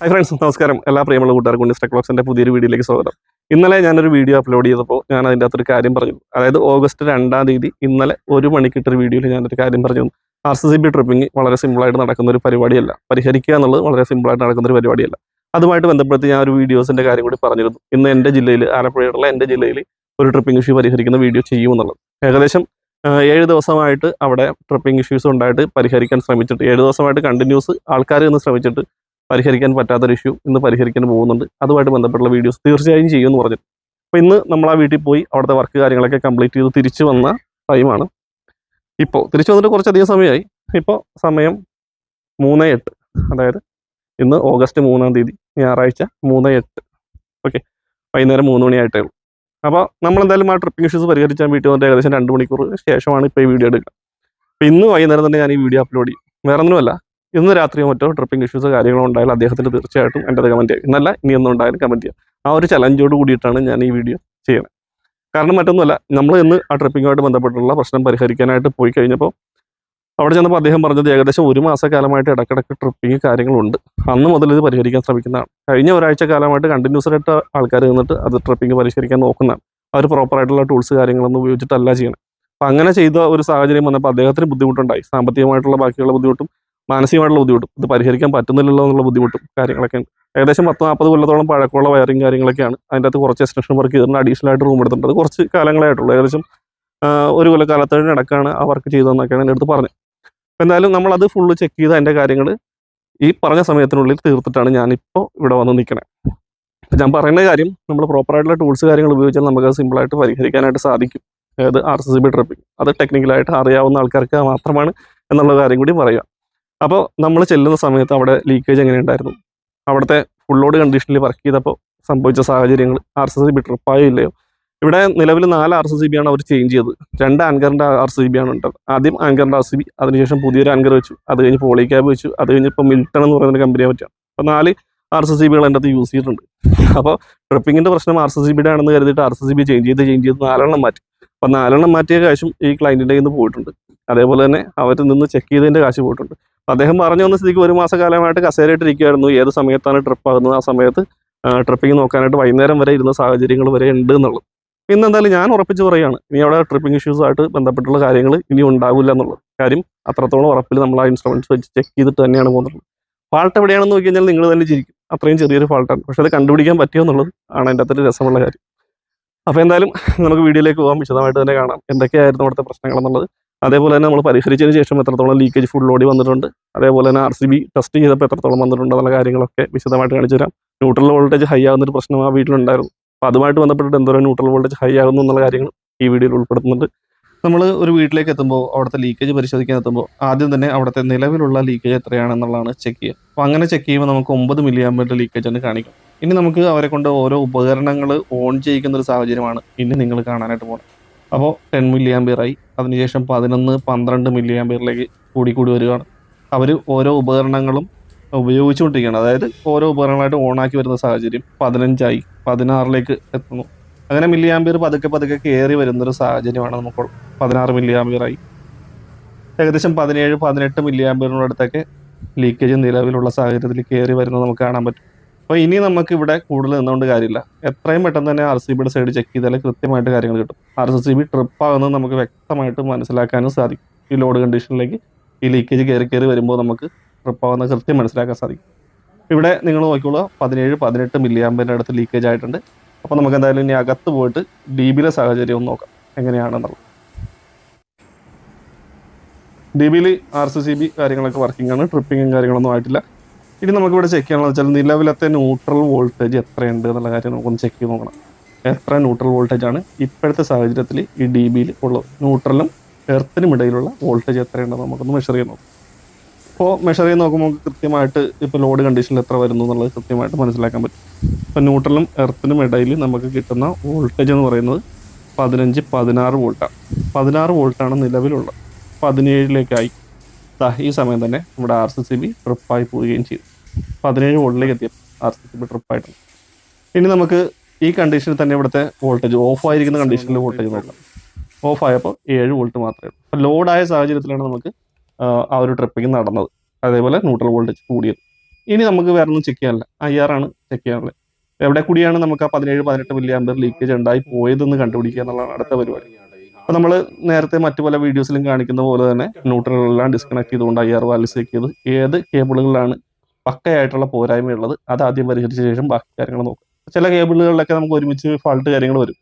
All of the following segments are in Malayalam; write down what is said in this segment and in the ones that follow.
ഹായ് ഫ്രണ്ട്സ് നമസ്കാരം. എല്ലാ പ്രിയമുള്ള കൂട്ടുകാർക്കും ഉണ്ണി ക്ലോക്സിന്റെ പുതിയൊരു വീഡിയോയിലേക്ക് സ്വാഗതം. ഇന്നലെ ഞാനൊരു വീഡിയോ അപ്ലോഡ് ചെയ്തപ്പോൾ ഞാൻ അതിന്റെ അകത്തൊരു കാര്യം പറഞ്ഞു അതായത് ഓഗസ്റ്റ് രണ്ടാം തീയതി ഇന്നലെ ഒരു മണിക്കിട്ടൊരു വീഡിയോയിൽ ഞാനൊരു കാര്യം പറഞ്ഞു R C C B tripping വളരെ സിമ്പിളായിട്ട് നടക്കുന്ന ഒരു പരിപാടിയല്ല. പരിഹരിക്കുക എന്നുള്ളത് വളരെ സിമ്പിളായിട്ട് നടക്കുന്ന ഒരു പരിപാടിയല്ല. അതുമായിട്ട് ബന്ധപ്പെടുത്തി ഞാൻ ഒരു വീഡിയോസിന്റെ കാര്യം കൂടി പറഞ്ഞിരുന്നു. ഇന്ന് എന്റെ ജില്ലയിൽ ആലപ്പുഴയുള്ള എന്റെ ജില്ലയിൽ ഒരു ട്രിപ്പിംഗ് ഇഷ്യൂ പരിഹരിക്കുന്ന വീഡിയോ ചെയ്യുമെന്നുള്ളത് ഏകദേശം ഏഴ് ദിവസമായിട്ട് അവിടെ ട്രിപ്പിംഗ് ഇഷ്യൂസ് ഉണ്ടായിട്ട് പരിഹരിക്കാൻ ശ്രമിച്ചിട്ട് ഏഴ് ദിവസമായിട്ട് കണ്ടിന്യൂസ് ആൾക്കാർ ഇന്ന് ശ്രമിച്ചിട്ട് പരിഹരിക്കാൻ പറ്റാത്തൊരു ഇഷ്യൂ ഇന്ന് പരിഹരിക്കാൻ പോകുന്നുണ്ട്. അതുമായിട്ട് ബന്ധപ്പെട്ടുള്ള വീഡിയോസ് തീർച്ചയായും ചെയ്യുമെന്ന് പറഞ്ഞു അപ്പോൾ ഇന്ന് നമ്മൾ ആ വീട്ടിൽ പോയി അവിടുത്തെ വർക്ക് കാര്യങ്ങളൊക്കെ കംപ്ലീറ്റ് ചെയ്ത് തിരിച്ചു വന്ന ടൈമാണ് ഇപ്പോൾ തിരിച്ചു വന്നിട്ട് കുറച്ചധികം സമയമായി. ഇപ്പോൾ സമയം മൂന്ന് എട്ട്. അതായത് ഇന്ന് ഓഗസ്റ്റ് മൂന്നാം തീയതി ഞായറാഴ്ച മൂന്ന് എട്ട്. ഓക്കെ വൈകുന്നേരം മൂന്ന് മണിയായിട്ടേ ഉള്ളൂ. അപ്പോൾ നമ്മളെന്തായാലും ആ ട്രിപ്പിംഗ് ഇഷ്യൂസ് പരിഹരിച്ചാൽ വീട്ടിൽ വന്നിട്ട് ഏകദേശം രണ്ട് മണിക്കൂർ ശേഷമാണ് ഇപ്പോൾ ഈ വീഡിയോ എടുക്കുക. അപ്പോൾ ഇന്ന് വൈകുന്നേരം തന്നെ ഞാൻ ഈ വീഡിയോ അപ്ലോഡ് ചെയ്യും. വേറെ ഒന്നുമല്ല ഇന്ന് രാത്രി മറ്റോ ട്രിപ്പിംഗ് ഇഷ്യൂസ് കാര്യങ്ങളോ ഉണ്ടായാലും അദ്ദേഹത്തിന് തീർച്ചയായിട്ടും എന്റെ കമന്റ് ചെയ്യും. എന്നല്ല ഇനി ഒന്നും ഉണ്ടായാലും കമന്റ് ചെയ്യാം. ആ ഒരു ചലഞ്ചോട് കൂടിയിട്ടാണ് ഞാൻ ഈ വീഡിയോ ചെയ്യുന്നത്. കാരണം മറ്റൊന്നുമല്ല നമ്മൾ ഇന്ന് ആ ട്രിപ്പിങ്ങുമായിട്ട് ബന്ധപ്പെട്ടുള്ള പ്രശ്നം പരിഹരിക്കാനായിട്ട് പോയി കഴിഞ്ഞപ്പോൾ അവിടെ ചെന്നപ്പോൾ അദ്ദേഹം പറഞ്ഞത് ഏകദേശം ഒരു മാസക്കാലമായിട്ട് ഇടക്കിടക്ക് ട്രിപ്പിംഗ് കാര്യങ്ങളുണ്ട്. അന്ന് മുതൽ ഇത് പരിഹരിക്കാൻ ശ്രമിക്കുന്നതാണ്. കഴിഞ്ഞ ഒരാഴ്ച കാലമായിട്ട് കണ്ടിന്യൂസ് ആയിട്ട് ആൾക്കാർ നിന്നിട്ട് അത് ട്രിപ്പിംഗ് പരിഷ്കരിക്കാൻ നോക്കുന്നതാണ്. അവർ പ്രോപ്പറായിട്ടുള്ള ടൂൾസ് കാര്യങ്ങളൊന്നും ഉപയോഗിച്ചിട്ടല്ല ചെയ്യണം അപ്പം അങ്ങനെ ചെയ്ത ഒരു സാഹചര്യം വന്നപ്പോൾ അദ്ദേഹത്തിന് ബുദ്ധിമുട്ടുണ്ടായി. സാമ്പത്തികമായിട്ടുള്ള ബാക്കിയുള്ള ബുദ്ധിമുട്ടും മാനസികമായിട്ടുള്ള ബുദ്ധിമുട്ടും. ഇത് പരിഹരിക്കാൻ പറ്റുന്നില്ലല്ലോ എന്നുള്ള ബുദ്ധിമുട്ടും കാര്യങ്ങളൊക്കെ. ഏകദേശം പത്ത് നാൽപ്പത് കൊല്ലത്തോളം പഴക്കമുള്ള വയറിങ് കാര്യങ്ങളൊക്കെയാണ്. അതിന്റെ അകത്ത് കുറച്ച് എക്സ്റ്റൻഷൻ വർക്ക് ചെയ്തിട്ടുണ്ട്. അഡീഷണൽ ആയിട്ട് റൂം എടുത്തിട്ടുണ്ട്. അത് കുറച്ച് കാലങ്ങളായിട്ടുള്ളൂ. ഏകദേശം ഒരു ഒരു കൊല്ലക്കാലത്തിന് ഇടക്കാണ് ആ വർക്ക് ചെയ്തതെന്നൊക്കെയാണ് എന്റെ അടുത്ത് പറഞ്ഞത്. അപ്പോൾ എന്തായാലും നമ്മളത് ഫുള്ള് ചെക്ക് ചെയ്ത് അതിന്റെ കാര്യങ്ങൾ ഈ പറഞ്ഞ സമയത്തിനുള്ളിൽ തീർത്തിട്ടാണ് ഞാനിപ്പോൾ ഇവിടെ വന്ന് നിൽക്കണേ. അപ്പോൾ ഞാൻ പറയുന്ന കാര്യം നമ്മൾ പ്രോപ്പറായിട്ടുള്ള ടൂൾസ് കാര്യങ്ങൾ ഉപയോഗിച്ചാൽ നമുക്ക് അത് സിമ്പിളായിട്ട് പരിഹരിക്കാനായിട്ട് സാധിക്കും. അതായത് R C C B tripping അത് ടെക്നിക്കലായിട്ട് അറിയാവുന്ന ആൾക്കാർക്ക് മാത്രമാണ് എന്നുള്ള കാര്യം കൂടി പറയുക അപ്പോൾ നമ്മൾ ചെല്ലുന്ന സമയത്ത് അവിടെ ലീക്കേജ് എങ്ങനെ ഉണ്ടായിരുന്നു? അവിടുത്തെ ഫുൾ ലോഡ് കണ്ടീഷനിൽ വർക്ക് ചെയ്തപ്പോൾ സംഭവിച്ച സാഹചര്യങ്ങൾ ആർ സി സി ബി ട്രിപ്പായോ ഇല്ലയോ? ഇവിടെ നിലവിൽ നാല് ആർ സി സി ബി ആണ് അവർ ചേഞ്ച് ചെയ്തത്. രണ്ട് ആങ്കറിന്റെ ആർ സി ബി ആണ് ഉണ്ടത്. ആദ്യം ആങ്കറിന്റെ ആർ സി ബി അതിനുശേഷം പുതിയൊരു ആങ്കർ വെച്ചു. അത് കഴിഞ്ഞ് പോളി ക്യാബ് വെച്ചു. അത് കഴിഞ്ഞ് ഇപ്പോൾ മിൽട്ടൺ എന്ന് പറയുന്ന കമ്പനിയെ പറ്റിയാണ്. അപ്പോൾ നാല് ആർ സി സി ബികൾ എന്റെ അത് യൂസ് ചെയ്തിട്ടുണ്ട്. അപ്പോൾ ട്രിപ്പിങ്ങിന്റെ പ്രശ്നം ആർ സി സി ബിയുടെ ആണെന്ന് കരുതിയിട്ട് R C C B change ചെയ്ത് ചേഞ്ച് ചെയ്ത് നാലെണ്ണം മാറ്റി. അപ്പോൾ നാലെണ്ണം മാറ്റിയ കാശും ഈ ക്ലയന്റിന്റെ കയ്യിൽ നിന്ന് പോയിട്ടുണ്ട്. അതേപോലെ തന്നെ അവർ നിന്ന് ചെക്ക് ചെയ്തതിന്റെ കാശ് പോയിട്ടുണ്ട്. അദ്ദേഹം പറഞ്ഞു വന്ന സ്ഥിതിക്ക് ഒരു മാസക്കാലമായിട്ട് കസേരയിട്ടിരിക്കുകയായിരുന്നു ഏത് സമയത്താണ് ട്രിപ്പ് ആകുന്നത്? ആ സമയത്ത് ട്രിപ്പിംഗ് നോക്കാനായിട്ട് വൈകുന്നേരം വരെ ഇരുന്ന സാഹചര്യങ്ങൾ വരെ ഉണ്ട് എന്നുള്ളത്. ഇന്ന് എന്തായാലും ഞാൻ ഉറപ്പിച്ച് പറയുകയാണ് ഇനി അവിടെ ട്രിപ്പിംഗ് ഇഷ്യൂസായിട്ട് ബന്ധപ്പെട്ടുള്ള കാര്യങ്ങൾ ഇനി ഉണ്ടാവില്ല എന്നുള്ളത്. കാര്യം അത്രത്തോളം ഉറപ്പിൽ നമ്മൾ ആ ഇൻസ്ട്രുമെന്റ്സ് വെച്ച് ചെക്ക് ചെയ്തിട്ട് തന്നെയാണ് പോകുന്നത്. ഫാൾട്ട് എവിടെയാണെന്ന് നോക്കി കഴിഞ്ഞാൽ നിങ്ങൾ തന്നെ ചിരിക്കും. അത്രയും ചെറിയൊരു ഫാൾട്ടാണ് പക്ഷെ അത് കണ്ടുപിടിക്കാൻ പറ്റിയോ എന്നുള്ളത് ആണ് എന്റെ അത്ര രസമുള്ള കാര്യം. അപ്പോൾ എന്തായാലും നമുക്ക് വീഡിയോയിലേക്ക് പോകാം. വിശദമായിട്ട് തന്നെ കാണാം. എന്തൊക്കെയായിരുന്നു അവിടുത്തെ പ്രശ്നങ്ങൾ എന്നുള്ളത്. അതേപോലെ തന്നെ നമ്മൾ പരിഹരിച്ചതിന് ശേഷം എത്രത്തോളം ലീക്കേജ് ഫുൾ ലോഡി വന്നിട്ടുണ്ട് അതേപോലെ തന്നെ ആർ സി ബി ടെസ്റ്റ് ചെയ്തപ്പോൾ എത്രത്തോളം വന്നിട്ടുണ്ട് എന്നുള്ള കാര്യങ്ങളൊക്കെ വിശദമായിട്ട് കാണിച്ചു തരാം. ന്യൂട്രൽ വോൾട്ടേജ് ഹൈ ആകുന്ന ഒരു പ്രശ്നം ആ വീട്ടിലുണ്ടായിരുന്നു. അപ്പോൾ അതുമായിട്ട് ബന്ധപ്പെട്ടിട്ട് എന്തോരം ന്യൂട്രൽ വോൾട്ടേജ് ഹൈ ആകുന്നു എന്നുള്ള കാര്യങ്ങൾ ഈ വീഡിയോയിൽ ഉൾപ്പെടുത്തുന്നുണ്ട്. നമ്മൾ ഒരു വീട്ടിലേക്ക് എത്തുമ്പോൾ അവിടുത്തെ ലീക്കേജ് പരിശോധിക്കാൻ എത്തുമ്പോൾ ആദ്യം തന്നെ അവിടുത്തെ നിലവിലുള്ള ലീക്കേജ് എത്രയാണെന്നുള്ളതാണ് ചെക്ക് ചെയ്യുക. അപ്പോൾ അങ്ങനെ ചെക്ക് ചെയ്യുമ്പോൾ നമുക്ക് ഒമ്പത് മില്ലി ആമ്പിന്റെ ലീക്കേജ് ആണ് കാണിക്കും. ഇനി നമുക്ക് അവരെ കൊണ്ട് ഓരോ ഉപകരണങ്ങൾ ഓൺ ചെയ്യിക്കുന്ന ഒരു സാഹചര്യമാണ് ഇനി നിങ്ങൾ കാണാനായിട്ട് പോകുന്നത്. അപ്പോൾ ടെൻ മില്ലി ആംബിയറായി അതിനുശേഷം പതിനൊന്ന് പന്ത്രണ്ട് മില്ലി ആംബിയറിലേക്ക് കൂടി കൂടി വരികയാണ്. അവർ ഓരോ ഉപകരണങ്ങളും ഉപയോഗിച്ചുകൊണ്ടിരിക്കുകയാണ്. അതായത് ഓരോ ഉപകരണങ്ങളായിട്ട് ഓണാക്കി വരുന്ന സാഹചര്യം പതിനഞ്ചായി പതിനാറിലേക്ക് എത്തുന്നു. അങ്ങനെ മില്ലി ആംബിയർ പതുക്കെ പതുക്കെ കയറി വരുന്നൊരു സാഹചര്യമാണ് നമുക്ക് പതിനാറ് മില്ലി ആംബിയറായി ഏകദേശം പതിനേഴ് പതിനെട്ട് മില്ലി ആംബിയറിനടുത്തൊക്കെ ലീക്കേജ് നിലവിലുള്ള സാഹചര്യത്തിൽ കയറി വരുന്നത് നമുക്ക് കാണാൻ പറ്റും. അപ്പോൾ ഇനി നമുക്ക് ഇവിടെ കൂടുതൽ നിന്നുകൊണ്ട് കാര്യമില്ല. എത്രയും പെട്ടെന്ന് തന്നെ ആർ സി ബിയുടെ സൈഡ് ചെക്ക് ചെയ്താലേ കൃത്യമായിട്ട് കാര്യങ്ങൾ കിട്ടും. ആർ സി ബി ട്രിപ്പ് ആകുന്നത് നമുക്ക് വ്യക്തമായിട്ട് മനസ്സിലാക്കാനും സാധിക്കും. ഈ ലോഡ് കണ്ടീഷനിലേക്ക് ഈ ലീക്കേജ് കയറി കയറി വരുമ്പോൾ നമുക്ക് ട്രിപ്പ് ആകുന്ന കൃത്യം മനസ്സിലാക്കാൻ സാധിക്കും. ഇവിടെ നിങ്ങൾ നോക്കിക്കോളൂ പതിനേഴ് പതിനെട്ട് മില്ലി ആമ്പിന്റെ അടുത്ത് ലീക്കേജ് ആയിട്ടുണ്ട്. അപ്പോൾ നമുക്ക് എന്തായാലും ഇനി അകത്ത് പോയിട്ട് ഡി ബിയിലെ സാഹചര്യം ഒന്ന് നോക്കാം. എങ്ങനെയാണെന്നുള്ളത്. ഡി ബിയിൽ ആർ സി സി ബി കാര്യങ്ങളൊക്കെ വർക്കിംഗ് ആണ്. ട്രിപ്പിങ്ങും കാര്യങ്ങളൊന്നും ആയിട്ടില്ല. ഇനി നമുക്കിവിടെ ചെക്ക് ചെയ്യണമെന്ന് വെച്ചാൽ നിലവിലത്തെ ന്യൂട്രൽ വോൾട്ടേജ് എത്രയുണ്ട് എന്നുള്ള കാര്യം നമുക്കൊന്ന് ചെക്ക് ചെയ്ത് നോക്കണം. എത്ര ന്യൂട്രൽ വോൾട്ടേജ് ആണ് ഇപ്പോഴത്തെ സാഹചര്യത്തിൽ ഈ ഡി ബിയിൽ ഉള്ളത്? ന്യൂട്രലും എർത്തിനും ഇടയിലുള്ള വോൾട്ടേജ് എത്രയുണ്ടെന്ന് നമുക്കൊന്ന് മെഷർ ചെയ്ത് നോക്കാം. ഇപ്പോൾ മെഷർ ചെയ്ത് നോക്കുമ്പോൾ കൃത്യമായിട്ട് ഇപ്പോൾ ലോഡ് കണ്ടീഷനിൽ എത്ര വരുന്നു എന്നുള്ളത് കൃത്യമായിട്ട് മനസ്സിലാക്കാൻ പറ്റും. ഇപ്പോൾ ന്യൂട്രലും എർത്തിനും ഇടയിൽ നമുക്ക് കിട്ടുന്ന വോൾട്ടേജ് എന്ന് പറയുന്നത് പതിനഞ്ച് പതിനാറ് വോൾട്ടാണ് പതിനാറ് വോൾട്ടാണ് നിലവിലുള്ളത്. പതിനേഴിലേക്കായി. ഈ സമയം തന്നെ നമ്മുടെ ആർ സി സി ബി ട്രിപ്പായി പോവുകയും ചെയ്തു. പതിനേഴ് വോൾട്ടിലേക്ക് എത്തിയ ആർ സി സി ബി ട്രിപ്പായിട്ടുണ്ട് ഇനി നമുക്ക് ഈ കണ്ടീഷനിൽ തന്നെ ഇവിടുത്തെ വോൾട്ടേജ് ഓഫ് ആയിരിക്കുന്ന കണ്ടീഷനിൽ വോൾട്ടേജ് നോക്കാം. ഓഫ് ആയപ്പോൾ ഏഴ് വോൾട്ട് മാത്രമേ ഉള്ളൂ. അപ്പോൾ ലോഡായ സാഹചര്യത്തിലാണ് നമുക്ക് ആ, ഒരു ട്രിപ്പിങ് നടന്നത്. അതേപോലെ ന്യൂട്രൽ വോൾട്ടേജ് കൂടിയത്. ഇനി നമുക്ക് വേറെ ഒന്നും ചെക്ക് ചെയ്യാനില്ല. ഐ ആർ ആണ് ചെക്ക് ചെയ്യാനുള്ളത്. എവിടെ കൂടിയാണ് നമുക്ക് ആ പതിനേഴ് പതിനെട്ട് മില്ലി ആമ്പർ ലീക്കേജ് ഉണ്ടായി പോയതെന്ന് കണ്ടുപിടിക്കുക എന്നുള്ളതാണ് അടുത്ത പരിപാടി. അപ്പൊ നമ്മൾ നേരത്തെ മറ്റു പല വീഡിയോസിലും കാണിക്കുന്ന പോലെ തന്നെ ന്യൂട്രലെല്ലാം ഡിസ്കണക്ട് ചെയ്തുകൊണ്ട് ഐ ആർ വാല്യൂസ് ചെക്ക് ചെയ്ത് ഏത് കേബിളുകളിലാണ് പക്കയായിട്ടുള്ള പോരായ്മയുള്ളത് അത് ആദ്യം പരിഹരിച്ച ശേഷം ബാക്കി കാര്യങ്ങൾ നോക്കുക ചില കേബിളുകളിലൊക്കെ നമുക്ക് ഒരുമിച്ച് ഫാൾട്ട് കാര്യങ്ങൾ വരും.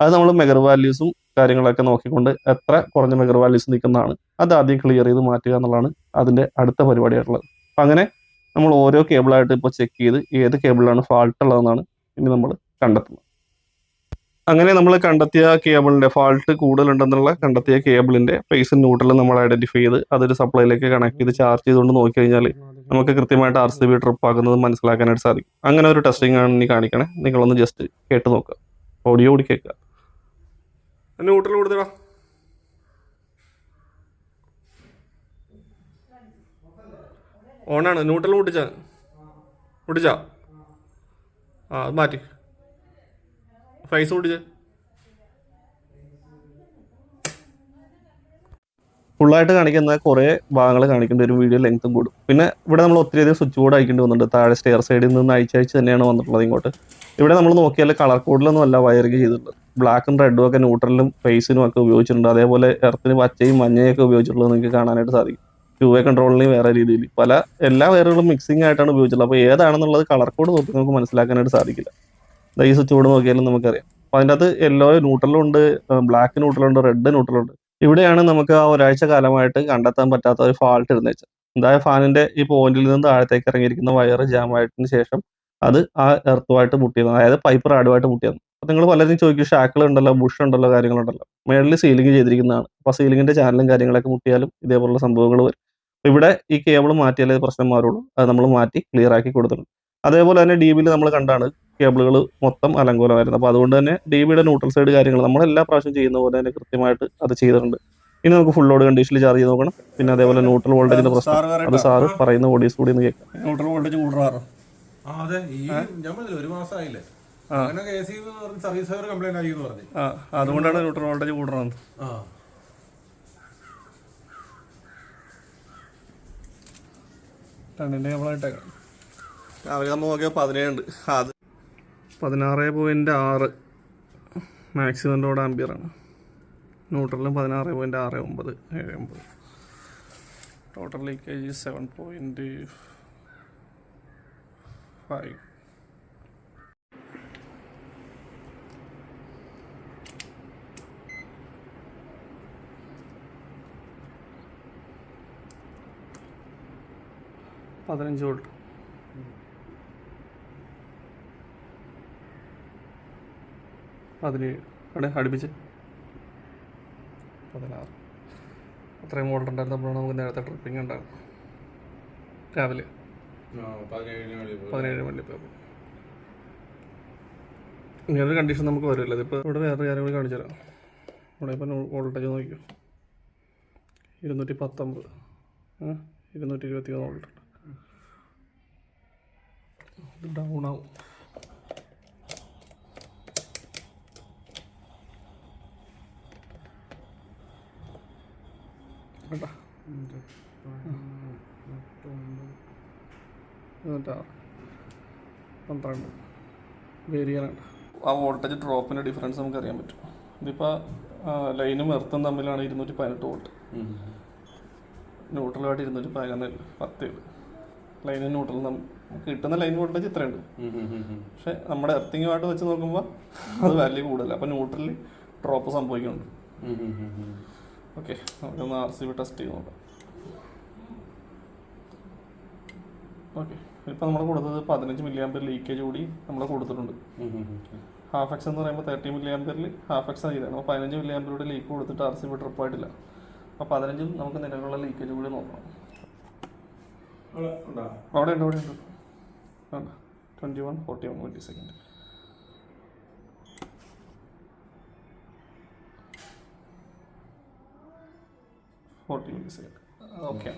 അത് നമ്മൾ മെഗർ വാല്യൂസും കാര്യങ്ങളൊക്കെ നോക്കിക്കൊണ്ട് എത്ര കുറഞ്ഞ മെഗർ വാല്യൂസ് നിൽക്കുന്നതാണ് അത് ആദ്യം ക്ലിയർ ചെയ്ത് മാറ്റുക എന്നുള്ളതാണ് അതിന്റെ അടുത്ത പരിപാടിയായിട്ടുള്ളത്. അപ്പം അങ്ങനെ നമ്മൾ ഓരോ കേബിളായിട്ട് ഇപ്പോൾ ചെക്ക് ചെയ്ത് ഏത് കേബിളിലാണ് ഫാൾട്ട് ഉള്ളതെന്നാണ് ഇനി നമ്മൾ കണ്ടെത്തുന്നത്. അങ്ങനെ നമ്മൾ കണ്ടെത്തിയ കേബിളിന്റെ ഫാൾട്ട് കൂടുതലുണ്ടെന്നുള്ള കണ്ടെത്തിയ കേബിളിന്റെ ഫേസ് ന്യൂട്രൽ നമ്മൾ ഐഡന്റിഫൈ ചെയ്ത് അതൊരു സപ്ലൈയിലേക്ക് കണക്ട് ചെയ്ത് ചാർജ് ചെയ്തുകൊണ്ട് നോക്കിക്കഴിഞ്ഞാൽ നമുക്ക് കൃത്യമായിട്ട് ആർ സി ബി ട്രിപ്പ് ആക്കുന്നത് മനസ്സിലാക്കാനായിട്ട് സാധിക്കും. അങ്ങനെ ഒരു ടെസ്റ്റിംഗ് ആണ് ഇനി കാണിക്കണേ. നിങ്ങളൊന്ന് ജസ്റ്റ് കേട്ട് നോക്കുക. ഓഡിയോ കൂടി കേൾക്കുക. ന്യൂട്രൽ കൊടുത്തടാ. ഓണാണ്. ന്യൂട്രൽ പൊട്ടിച്ചാ. പൊട്ടിച്ചാ. ആ അത് മാറ്റി. ഫൈസ് കൊടുത്ത് ഫുള്ളായിട്ട് കാണിക്കുന്ന കുറേ ഭാഗങ്ങൾ കാണിക്കേണ്ട ഒരു വീഡിയോ ലെങ്ത്തും കൂടും. പിന്നെ ഇവിടെ നമ്മൾ ഒത്തിരി അധികം സ്വിച്ച് ബോർഡ് അയക്കേണ്ടി വന്നിട്ടുണ്ട് താഴെ സ്റ്റെയർ സൈഡിൽ നിന്ന് അയച്ചയച്ച് തന്നെയാണ് വന്നിട്ടുള്ളത് ഇങ്ങോട്ട്. ഇവിടെ നമ്മൾ നോക്കിയാൽ കളർ കോഡിലൊന്നും അല്ല വയറിങ് ചെയ്തിട്ടുള്ളത്. ബ്ലാക്കും റെഡും ഒക്കെ ന്യൂട്രലും ഫേസിനും ഒക്കെ ഉപയോഗിച്ചിട്ടുണ്ട്. അതേപോലെ എർത്തിന് പച്ചയും മഞ്ഞയും ഒക്കെ ഉപയോഗിച്ചിട്ടുള്ളത് നിങ്ങൾക്ക് കാണാനായിട്ട് സാധിക്കും. ടു വേ കൺട്രോളിന് വേറെ രീതിയിൽ. പല എല്ലാ വയറുകളും മിക്സിംഗ് ആയിട്ടാണ് ഉപയോഗിച്ചിട്ടുള്ളത്. അപ്പോൾ ഏതാണെന്നുള്ളത് കളർ കോഡ് നോക്കി നമുക്ക് മനസ്സിലാക്കാനായിട്ട് സാധിക്കില്ല. ഈ സ്വിച്ച് ബോർഡ് നോക്കിയാലും നമുക്കറിയാം. അപ്പോൾ അതിന്റെ അകത്ത് യെല്ലോ ന്യൂട്രലുണ്ട് ബ്ലാക്ക് ന്യൂട്രലുണ്ട് റെഡ് ന്യൂട്രലുണ്ട് ഇവിടെയാണ് നമുക്ക് ആ ഒരാഴ്ച കാലമായിട്ട് കണ്ടെത്താൻ പറ്റാത്ത ഒരു ഫാൾട്ട് ഇരുന്ന് വെച്ചത്. എന്തായ ഫാനിന്റെ ഈ പോയിന്റിൽ നിന്ന് താഴത്തേക്ക് ഇറങ്ങിയിരിക്കുന്ന വയർ ജാം ആയിട്ടിന് ശേഷം അത് ആ എർത്തുമായിട്ട് മുട്ടിയത് അതായത് പൈപ്പ് റാഡുമായിട്ട് മുട്ടിയത് അപ്പൊ നിങ്ങൾ പലരും ചോദിക്കും ഷാക്കിൾ ഉണ്ടല്ലോ ബുഷ് ഉണ്ടല്ലോ കാര്യങ്ങളുണ്ടല്ലോ. മേളിൽ സീലിംഗ് ചെയ്തിരിക്കുന്നതാണ്. അപ്പൊ സീലിംഗിന്റെ ചാനലും കാര്യങ്ങളൊക്കെ മുട്ടിയാലും ഇതേപോലുള്ള സംഭവങ്ങൾ വരും. ഇവിടെ ഈ കേബിൾ മാറ്റിയാലേ പ്രശ്നം മാറുള്ളൂ. അത് നമ്മൾ മാറ്റി ക്ലിയർ ആക്കി കൊടുത്തിട്ടുണ്ട്. അതേപോലെ തന്നെ ഡി ബിയിൽ നമ്മൾ കണ്ടാണ് കേബിളുകൾ മൊത്തം അലങ്കോലമായിരുന്നു. അപ്പോൾ അതുകൊണ്ട് തന്നെ ഡി ബിയുടെ ന്യൂട്രൽ സൈഡ് കാര്യങ്ങൾ നമ്മൾ എല്ലാ പ്രാവശ്യം ചെയ്യുന്ന പോലെ തന്നെ കൃത്യമായിട്ട് അത് ചെയ്തിട്ടുണ്ട്. ഇനി നമുക്ക് ഫുൾ ലോഡ് കണ്ടീഷനിൽ ചാർജ് ചെയ്ത് നോക്കണം. പിന്നെ അതേപോലെ ന്യൂട്രൽ വോൾട്ടേജിന്റെ പ്രശ്നം. അത് സാറ് പറയുന്ന ഓഡിയൻസ് കൂടി ഒന്ന് കേൾക്കാം. ന്യൂട്രൽ വോൾട്ടേജ് കൂടാറോ? അതെ. ഈ ഞാൻ ഒരു മാസമായില്ലേ സർവീസ് കംപ്ലൈന്റ് ആയി എന്ന് പറഞ്ഞു ആ അതുകൊണ്ടാണ് ന്യൂട്രൽ വോൾട്ടേജ് രണ്ടിന്റെ നമ്മളായിട്ടേക്കാം. രാവിലെ നമ്മൾ നോക്കിയാൽ പതിനേഴുണ്ട് അത് പതിനാറ് പോയിന്റ് ആറ് മാക്സിമം ലോഡ് ആംബിയറാണ് ന്യൂട്രലും പതിനാറ് പോയിന്റ് ആറ് ഒമ്പത് ഏഴ് ഒമ്പത്. Total leakage seven point five പതിനഞ്ച് വോൾട്ട് പതിനേഴ് അവിടെ അടുപ്പിച്ച് പതിനാറ്. അത്രയും മോഡൽ ഉണ്ടായിരുന്നപ്പോഴാണ് നമുക്ക് നേരത്തെ ട്രിപ്പിംഗ് ഉണ്ടായിരുന്നു രാവിലെ. പതിനേഴ് മണി ഇപ്പോൾ ഇങ്ങനൊരു കണ്ടീഷൻ നമുക്ക് വരില്ല. ഇതിപ്പോൾ ഇവിടെ വേറെ കാര്യങ്ങൾ കാണിച്ചു തരാം. ഇവിടെ ഇപ്പം വോൾട്ടേജ് നോക്കിയോ ഇരുന്നൂറ്റി പത്തൊമ്പത് ഇരുന്നൂറ്റി ഇരുപത്തി മൂന്ന് വോൾട്ട് ഡൗൺ ആവും. കേട്ടോ ഇരുന്നൂറ്റാറ് പന്ത്രണ്ട്. വേരിയനാണ് ആ വോൾട്ടേജ് ഡ്രോപ്പിന്റെ ഡിഫറൻസ് നമുക്ക് അറിയാൻ പറ്റും ഇതിപ്പോൾ ലൈനും എർത്തും തമ്മിലാണ് ഇരുന്നൂറ്റി പതിനെട്ട് വോൾട്ട്. ന്യൂട്രലായിട്ട് ന്യൂട്രലുമായിട്ട് ഇരുന്നൂറ്റി പതിനൊന്ന് പത്ത് ലൈനും ന്യൂട്രലും നമുക്ക് കിട്ടുന്ന ലൈൻ വോൾട്ടേജ് ഇത്രയുണ്ട്. പക്ഷെ നമ്മുടെ എർത്തിങ്ങുമായിട്ട് വെച്ച് നോക്കുമ്പോൾ അത് വാല്യൂ കൂടുതലാണ് അപ്പോൾ ന്യൂട്രലിൽ ഡ്രോപ്പ് സംഭവിക്കുന്നുണ്ട്. ഓക്കെ നമുക്കൊന്ന് ആർ സി ബി ടെസ്റ്റ് ചെയ്ത് നോക്കാം. ഓക്കെ ഇപ്പം നമ്മൾ കൊടുത്തത് പതിനഞ്ച് മില്ലി ആമ്പർ ലീക്കേജ് കൂടി നമ്മൾ കൊടുത്തിട്ടുണ്ട്. ഹാഫ് എക്സ് എന്ന് പറയുമ്പോൾ തേർട്ടി മില്ലി ആമ്പറിൽ ഹാഫ് എക്സ് ചെയ്താണ് അപ്പോൾ പതിനഞ്ച് മില്ലി ആമ്പറിലൂടെ ലീക്ക് കൊടുത്തിട്ട് ആർ സി ബി ട്രിപ്പ് ആയിട്ടില്ല. അപ്പോൾ പതിനഞ്ചും നമുക്ക് നിലവിലുള്ള ലീക്കേജ് കൂടി നോക്കണം. അവിടെ ഉണ്ടോ? അവിടെ ഉണ്ട് അവിടെ ഉണ്ട്. വേണ്ട. Twenty one forty one twenty second forty milli second okay.